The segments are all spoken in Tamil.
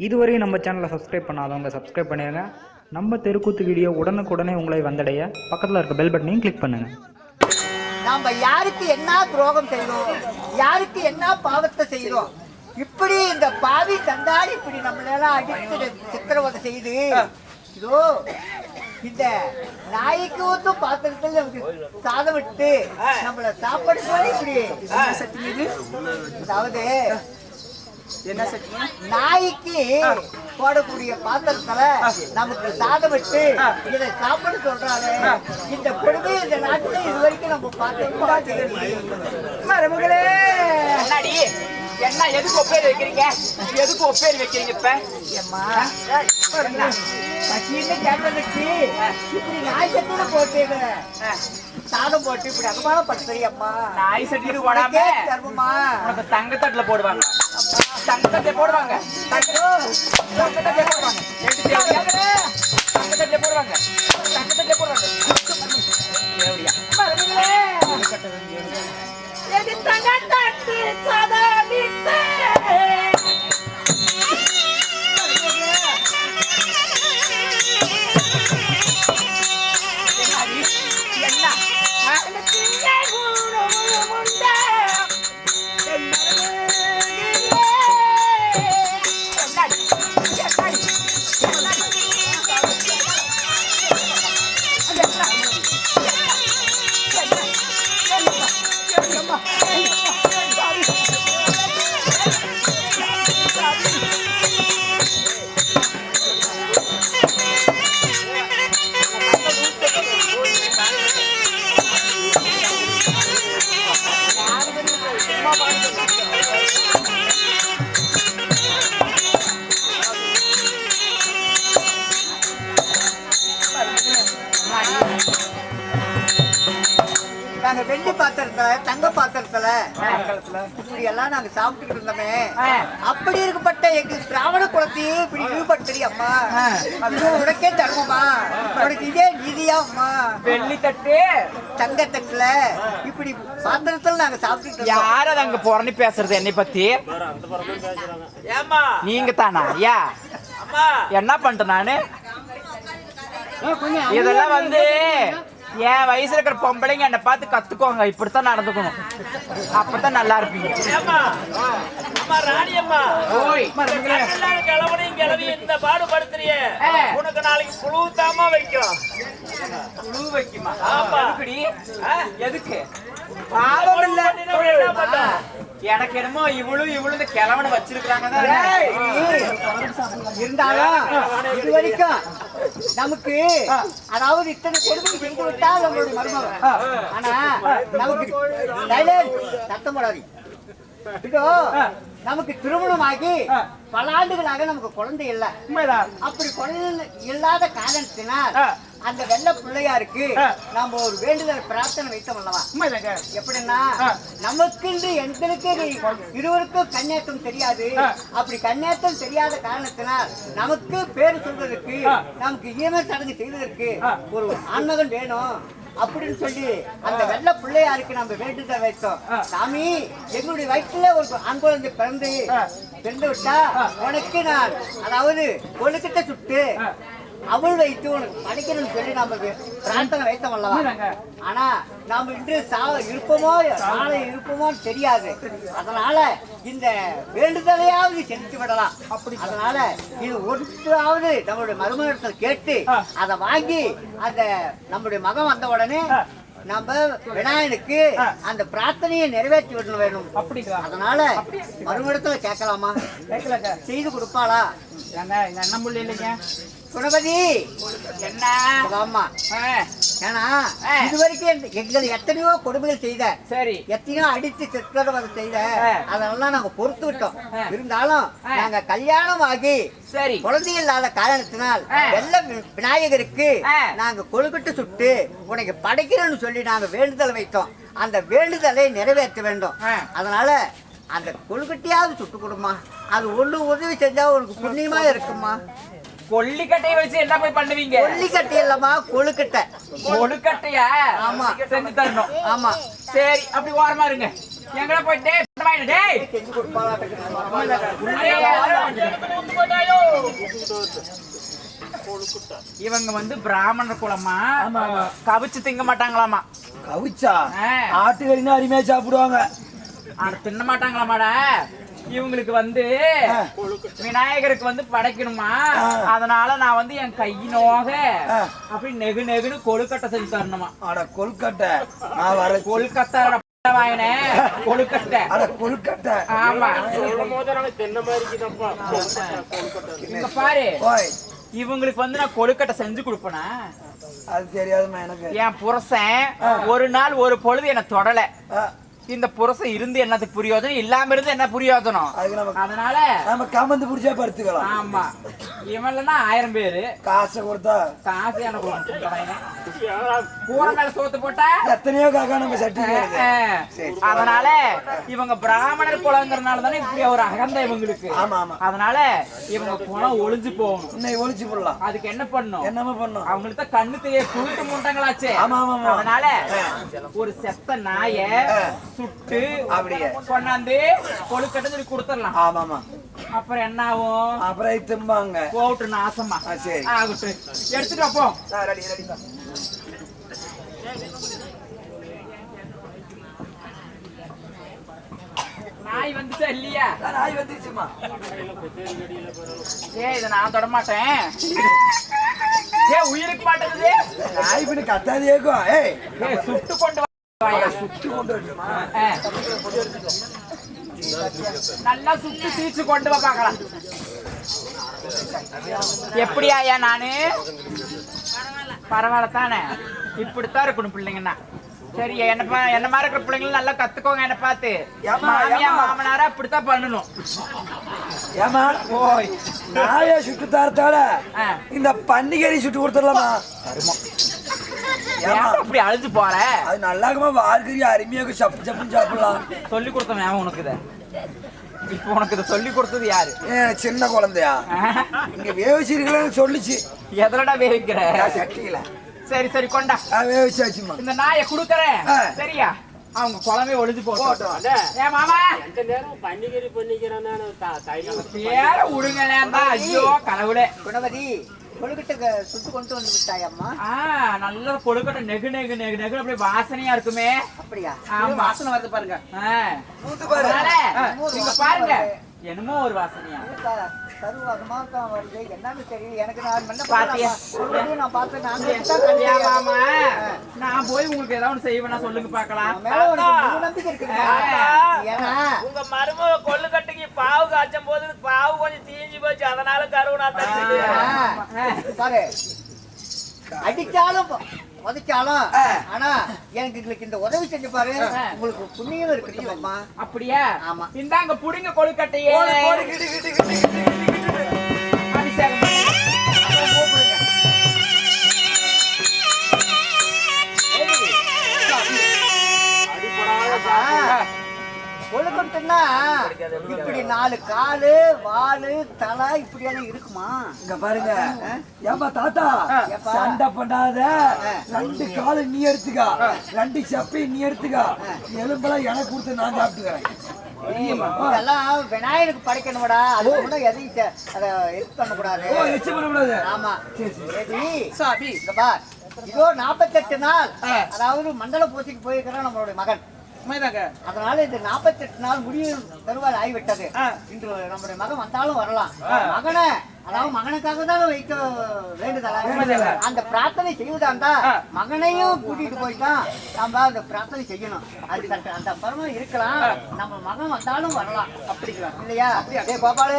இதுவரையும் நம்ம சேனலை சப்ஸ்கிரைப் பண்ணாதவங்க சப்ஸ்கிரைப் பண்ணிடுங்க நம்ம தெருக்கூத்து வீடியோ உடனுக்குடனே உங்களை வந்தடைய. பக்கத்தில் இருக்க பெல் பட்டனையும் கிளிக் பண்ணுங்க. நாம யாருக்கு என்ன துரோகம் செய்தோம் யாருக்கு என்ன பாவத்தை செய்தோம் இப்படி இந்த பாவி தந்தால் இப்படி நம்மளெல்லாம் அடித்து சித்திரவதை செய்து இதோ இந்த நாய்க்கு வந்து பாத்திரத்தில் நமக்கு சாதம் விட்டு நம்மள சாப்பாடு போய் இப்படி அதாவது என்ன சட்னி நாய்க்கு போடக்கூடிய பாத்திரத்துல நமக்கு சாதம் விட்டு இதை சாப்பிட சொல்றாங்க இந்த கொடுமை இந்த நாட்டுல இது வரைக்கும் நம்ம பார்த்து மருமகளே என்ன எதுக்கு ஒப்பேர் வைக்கிறீங்க? எதுக்கு ஒப்பேர் வைக்கிறீங்க இப்ப? அம்மா பசின்னு கேட்டதுக்கு இப்படி நாய் சட்டியில போட்டு சாதம் போட்டு இப்படி அகமானப்படுத்துறீ அம்மா. நாய் சட்டிட்டு போடாம உனக்கே தர்மமா உனக்கு தங்கத்தட்டுல போடுவாங்க. தங்கத்தை போடுவாங்க. தங்கத்தை போடுவாங்க. தங்க பாத்திரத்துல இப்படி எல்லாம் நாங்க சாப்பிட்டுட்டு இருந்தோமே. அப்படி இருக்கப்பட்ட எங்க பிராமண குலத்தையே இப்படி இழிவுபடுத்துறீ அம்மா. உனக்கே தர்மமா? உனக்கு இதே நிதியா அம்மா? வெள்ளி தட்டு? தங்கத்தட்டுல இப்படி பாத்திரத்துல நாங்க சாப்பிட்டுட்டு யார் அங்க புறணி பேசுறது என்னை பத்தி? நீங்க தானா ஐயா என்ன பண்ணிட்டேன் நானு? இதெல்லாம் வந்து என் வயசுல இருக்கிற பொம்பளைங்க என்னை பார்த்து கத்துக்கோங்க இப்படித்தான் நடந்துக்கணும். அப்பதான் நல்லா இருப்பீங்க. உனக்கு நாளைக்கு வைக்கும். குழு வைக்குமா? ஆ? எதுக்கு? பாவம் இல்ல. எனக்கு என்னமோ இவளும் இவளும் இந்த கிழவனை வச்சிருக்காங்க ஏய், இருந்தாலும் இது வரைக்கும் நமக்கு அதாவது இத்தனை கொடுமை செஞ்சு விட்டா நம்மளுடைய மருமகன் ஆனா நமக்கு சத்தம் போடாது. இதோ நமக்கு திருமணமாகி பல ஆண்டுகளாக நமக்கு குழந்தை இல்லை. அப்படி குழந்தை இல்லாத காரணத்தினால். அந்த வெள்ள பிள்ளையாருக்கு நாம ஒரு வேண்டுதல் பிரார்த்தனை வைத்தோம் அல்லவா? எப்படின்னா. நமக்கு எங்களுக்கு இருவருக்கும் கண்ணேற்றம் தெரியாது. அப்படி கண்ணேற்றம் தெரியாத காரணத்தினால் நமக்கு பேர் சொல்வதற்கு நமக்கு ஈம சடங்கு செய்வதற்கு ஒரு ஆன்மகன் வேணும். அப்படின்னு சொல்லி அந்த வெள்ள பிள்ளையாருக்கு நம்ம வேண்டுதல் வைத்தோம். சாமி எங்களுடைய வயிற்றுல ஒரு ஆண் குழந்தை பிறந்து பிறந்து விட்டா உனக்கு நான் அதாவது கொழுக்கிட்ட சுட்டு அவள் வைத்து உனக்கு படைக்கணும்னு சொல்லி நாம வே- பிரார்த்தனை வைத்தோம் அல்லவா ஆனா நாம இன்று சா இருப்போமோ நாளை இருப்போமோன்னு தெரியாது. அதனால இந்த வேண்டுதலையாவது செலுத்தி விடலாம். அப்படி அதனால இது ஒன்றாவது நம்மளுடைய மருமகத்தில் கேட்டு அதை வாங்கி அந்த நம்முடைய மகன் வந்த உடனே நம்ம விநாயகனுக்கு அந்த பிரார்த்தனையை நிறைவேற்றி விடணும் வேணும். அப்படிங்களா? அதனால மறுமிடத்துல கேட்கலாமா? கேட்கலங்க. செய்து கொடுப்பாளா? ஏங்க எங்க அண்ணன் இல்லைங்க. குணபதி என்ன ஆமா ஆ, ஏன்னா ஆ. இதுவரைக்கும் எங்க- எங்களுக்கு எத்தனையோ கொடுமைகள் செய்த சரி எத்தனையோ அடித்து சித்திரவதை செய்த. அதெல்லாம் நாங்க பொறுத்து விட்டோம். இருந்தாலும். நாங்க கல்யாணம் ஆகி சரி குழந்தை இல்லாத காரணத்தினால். வெள்ள விநாயகருக்கு. நாங்க கொழுக்கட்டு சுட்டு உனக்கு படைக்கிறேன்னு சொல்லி நாங்க வேண்டுதல் வைத்தோம் அந்த வேண்டுதலை நிறைவேற்ற வேண்டும். அதனால அந்த கொழுக்கட்டையாவது சுட்டு கொடுமா அது ஒண்ணு உதவி செஞ்சா உனக்கு புண்ணியமா இருக்குமா கொல்லிக்கட்டையை வச்சு என்ன போய் பண்ணுவீங்க? கொல்லிக்கட்டை இல்லம்மா கொழுக்கட்டை. கொழுக்கட்டையா? ஆமா. செஞ்சு தரணும். ஆமா. சரி அப்படி ஓரமா இருங்க. எங்கடா போயிட்டு டேய் இவங்க வந்து பிராமணர் குலமா. கவிச்சு திங்க மாட்டாங்களாமா? கவிச்சா. ஆட்டுக்கறினா அருமையா சாப்பிடுவாங்க. ஆனா தின்ன மாட்டாங்களாமாடா? இவங்களுக்கு வந்து. விநாயகருக்கு வந்து படைக்கணுமா. அதனால நான் வந்து என் கையினோக. அப்படி நெகு நெகுன்னு கொழுக்கட்டை செஞ்சு தரணுமா? அட கொல்கட்டை நான் வர கொழுக்கட்டை கொழுக்கட்டை. பாரு. இவங்களுக்கு வந்து நான் கொழுக்கட்டை செஞ்சு கொடுப்பேனா? அது தெரியாதுமா எனக்கு. என் புருஷன் ஒரு நாள் ஒரு பொழுது என்ன தொடல. இந்த புருஷன் இருந்து என்னத்துக்கு புரியோஜனம் இல்லாம இருந்து என்ன நம்ம அதனால நம்ம கமந்து பிடிச்சா படுத்துக்கலாம். ஆமா. இவன் இல்லைன்னா ஆயிரம் பேரு. காசை கொடுத்தா. காசு எனக்கு. கூரை மேல சோத்து போட்டா? எத்தனையோ காக்கா நம்ம சட்டி அதனால இவங்க பிராமணர் குலங்கிறனால தானே இப்படி ஒரு அகந்தை இவங்களுக்கு. ஆமா ஆமா. அதனால இவங்க குலம் ஒளிஞ்சு போகணும். இன்னைக்கு ஒழிச்சு போடலாம். அதுக்கு என்ன பண்ணும்? என்னமா பண்ணோம்? அவங்களுக்கு தான் கண்ணு தெரிய குருட்டு முண்டங்களாச்சே ஆமா, ஆமா. அதனால ஒரு செத்த நாய சுட்டு அப்படியே. கொண்டாந்து கொழுக்கட்டை சொல்லி கொடுத்துடலாம். ஆமாமா அப்புறம் என்ன ஆகும் அப்புறம் இது திம்பாங்க. போட்டு நாசமா. சரி. ஆகட்டும். எடுத்துட்டு வா, போ. ஆ, ரெடி ரெடி தான். நாய் வந்துச்சா இல்லையா? நாய் வந்துருச்சுமா ஏ இதை நான் தொட மாட்டேன். ஏ உயிருக்கு மாட்டேங்குது. நாய் பின்ன கத்தாது ஏய் சுட்டு கொண்டு சுத்தி. நல்லா சுட்டு தீச்சு கொண்டு வா பார்க்கலாம். எப்படி ஆயா நானு? பரவாயில்ல தானே? இப்படித்தான் இருக்கணும் பிள்ளைங்கன்னா. சரி என்ன பா என்ன மாதிரி இருக்கிற பிள்ளைங்களும் நல்லா கத்துக்கோங்க என்ன பார்த்து. மாமியா? மாமனாரா இப்படித்தான் பண்ணணும். ஏமா ஓய். நாயை சுட்டு தரத்தால. இந்த பன்னிக்கறி சுட்டு கொடுத்துடலாமா? அப்படி அழிஞ்சு போற? அது நல்லா இருக்குமா வார்கறி அருமையாக சப்பு சப்புன்னு சாப்பிடலாம். சொல்லி கொடுத்தவன் அவன் உனக்கு இத? இப்போ உனக்கு இதை சொல்லி கொடுத்தது யாரு? ஏன் சின்ன குழந்தையா? இங்க வேவிச்சிருக்கலன்னு சொல்லிச்சு. எதுலடா வேவிக்கிற? சட்டியில. சரி சரி கொண்டா. வேவிச்சாச்சுமா இந்த நாயை குடுக்கறேன். சரியா? அவங்க குழம்பே ஒளிஞ்சு போட்டோம். ஏ மாமா. எந்த நேரம் பன்னிக்கறி பண்ணிக்கிறேன்னு பேர ஐயோ கடவுளே. குணவதி கொழுக்கிட்ட சுட்டு கொண்டு வந்து விட்டாயம்மா. ஆ நல்ல கொழுக்கட்டை நெகு நெகு நெகு நெகு அப்படியே வாசனையா இருக்குமே. அப்படியா? வாசனை வருது பாருங்க. பாருங்க. என்னமோ ஒரு வாசனையா. கருவாகமா தான் வருது. என்னன்னு தெரியல. எனக்கு நான் பாத்தியா? already நான் பார்த்தேன் நான் நான் போய் உங்களுக்கு ஏதாவது செய்வேனா. சொல்லுங்க பார்க்கலாம். நம்பிக்கை ஏன்னா உங்க மருமக கொள்ளுக்கட்டைக்கு பாவு காய்ச்சும் போது பாவு கொஞ்சம் தீஞ்சு போச்சு. அதனால கருவுனா பாரு. அடிச்சாலும் உதைச்சாலும் ஆனா எனக்கு எங்களுக்கு இந்த உதவி செஞ்சு பாரு. உங்களுக்கு புண்ணியம் அம்மா அப்படியா? ஆமா. இந்தாங்க புடிங்க கொழுக்கட்டையே. நாலு காலு வாலு தலை இப்படியெல்லாம் இருக்குமா? இங்க பாருங்க. ஏப்பா தாத்தா ஏப்பா. சண்டை பண்ணாத. ரெண்டு காலு நீ எடுத்துக்கா. ரெண்டு செப்பை நீ எடுத்துக்கா. எலும்பெல்லாம் எனக்கு கொடுத்து நான் சாப்பிட்டுக்கிறேன். இதெல்லாம் விநாயகருக்கு படைக்கணும்டா. அது கூட எதையும் அதை இது பண்ணக்கூடாது. ஆமா. சரி, இதோ நாற்பத்தெட்டு நாள். அதாவது மண்டல பூஜைக்கு போயிருக்கிறான் நம்மளுடைய மகன். அதனால இந்த நாற்பத்தெட்டு நாள் முடியும் தருவாய் ஆகிவிட்டது. இன்று நம்முடைய மகன் வந்தாலும் வரலாம். மகனை அதாவது மகனுக்காக தான் வைக்க வேண்டுதலா? அந்த பிரார்த்தனை செய்வதா இருந்தா மகனையும் கூட்டிட்டு போயிட்டான் நம்ம அந்த பிரார்த்தனை செய்யணும். அது அந்த பரமா இருக்கலாம். நம்ம மகன் வந்தாலும் வரலாம். அப்படிங்களா? இல்லையா? அப்படியா? கோபாலு.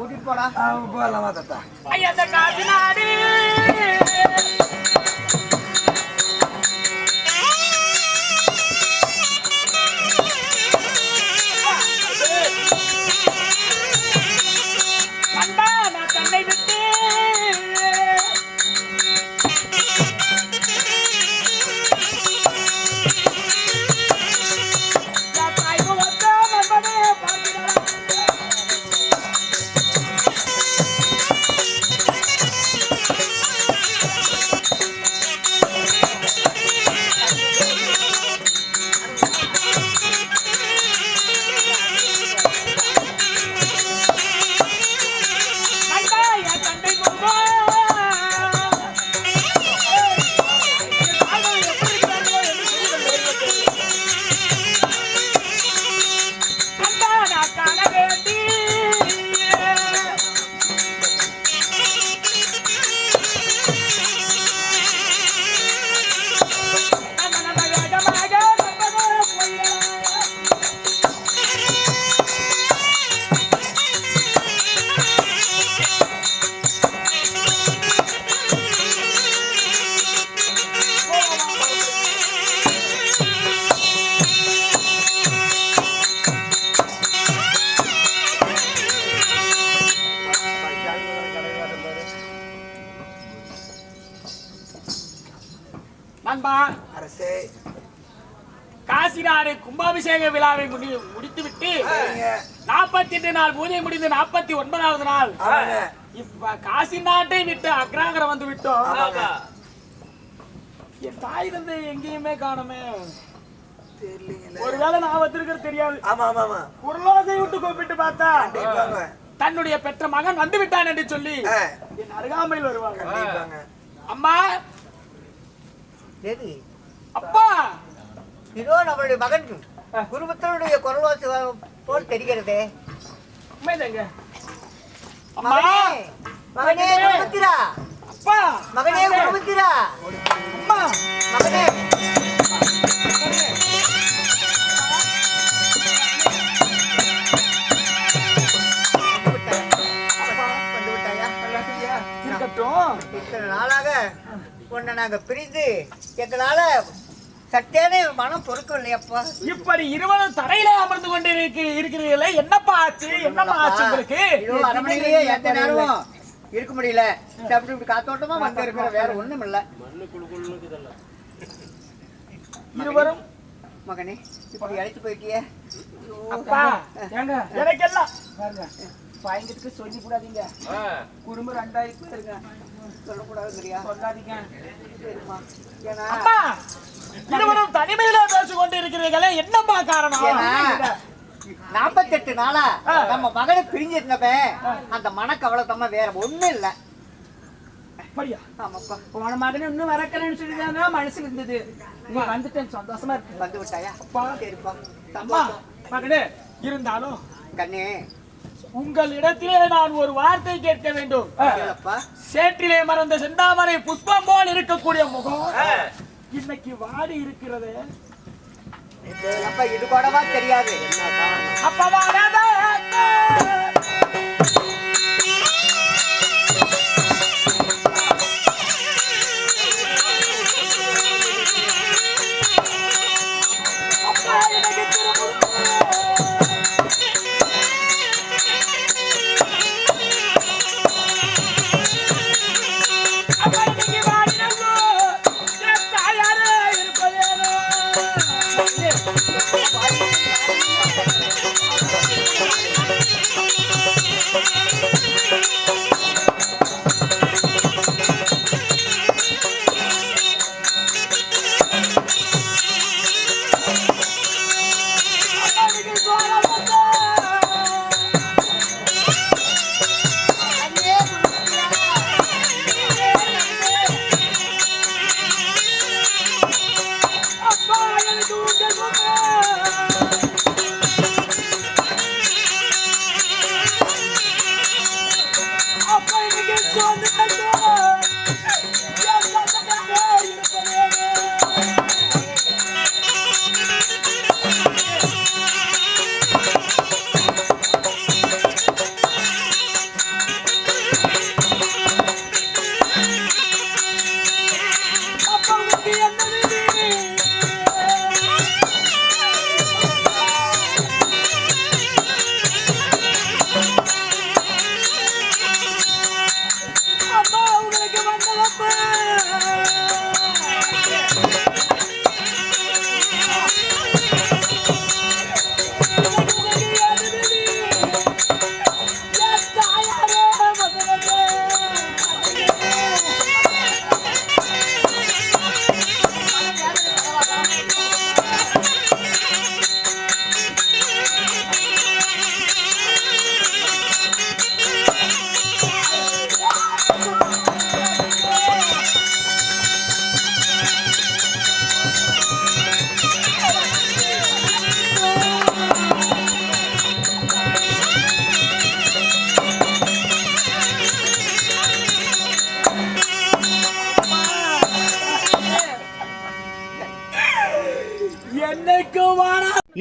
கூட்டிட்டு போகலாமா தாத்தா. நண்பா. அரசே. காசி நாடு கும்பாபிஷேக விழாவை முடி முடித்துவிட்டு நாற்பத்தி எட்டு நாள் பூஜை முடிந்து நாற்பத்தி ஒன்பதாவது நாள். இப்ப காசி நாட்டை விட்டு அக்ராங்கரம் வந்து விட்டோம். என் தாய் தந்தை எங்கேயுமே காணுமே. ஒருவேளை நான் வந்திருக்கிறது தெரியாது. குரலோசை விட்டு கூப்பிட்டு பார்த்தா தன்னுடைய பெற்ற மகன் வந்து விட்டான் என்று சொல்லி என் அருகாமையில் வருவாங்க. அம்மா சரி அப்பா! இதோ நம்மளுடைய மகன். குருபுத்தனுடைய குரலோசை போல் தெரிகிறதே. உண்மைதாங்க மகனே மகனே குருபுத்திரா! அப்பா! மகனே! குருபுத்திரா! அம்மா! மகனே! உன்னை நாங்க பிரிந்து எங்களால சட்டேனே மனம் பொறுக்கவில்லையப்பா இப்படி இருவரும் தரையில அமர்ந்து கொண்டு இருக்கு இருக்கிறீர்களே என்னப்பா ஆச்சு? என்னப்பா ஆச்சு உங்களுக்கு? அரண்மனையிலேயே எந்த நேரமும் இருக்க? முடியல. அப்படி இப்படி காத்தோட்டமா வந்து இருக்கிற வேற ஒண்ணும் இல்ல. இருவரும்? மகனே இப்படி அழைச்சு போயிட்டியே? அப்பா எனக்கெல்லாம் பாருங்க. பயங்கரத்துக்கு சொல்லி கூடாதீங்க குடும்பம் ரெண்டாயிரம் பேருங்க சொல்லக்கூடாதுங்கிறியா சொல்லாதீங்க. சரிம்மா. ஏன்னா இருவரும் தனிமையில பேசிக் கொண்டு இருக்கிறீர்களே என்னப்பா காரணம் நாற்பத்தெட்டு நாளா நம்ம மகனை பிரிஞ்சிருந்தப்ப அந்த மனக்கவலை தம்ம வேற ஒண்ணும் இல்ல. போன மகன் இன்னும் வரக்கணும்னு சொல்லி மனசுல இருந்தது. நீ வந்துட்டேன் சந்தோஷமா இருக்கு. வந்து விட்டாயா? அப்பா. சரிப்பா. மகனே இருந்தாலும் கண்ணே உங்களிடத்திலே நான் ஒரு வார்த்தை கேட்க வேண்டும். சேற்றிலே மறந்த செந்தாமரை புஷ்பம் போல் இருக்கக்கூடிய முகம். இன்னைக்கு வாடி இருக்கிறது. அப்ப இது கூடவா தெரியாது. அப்ப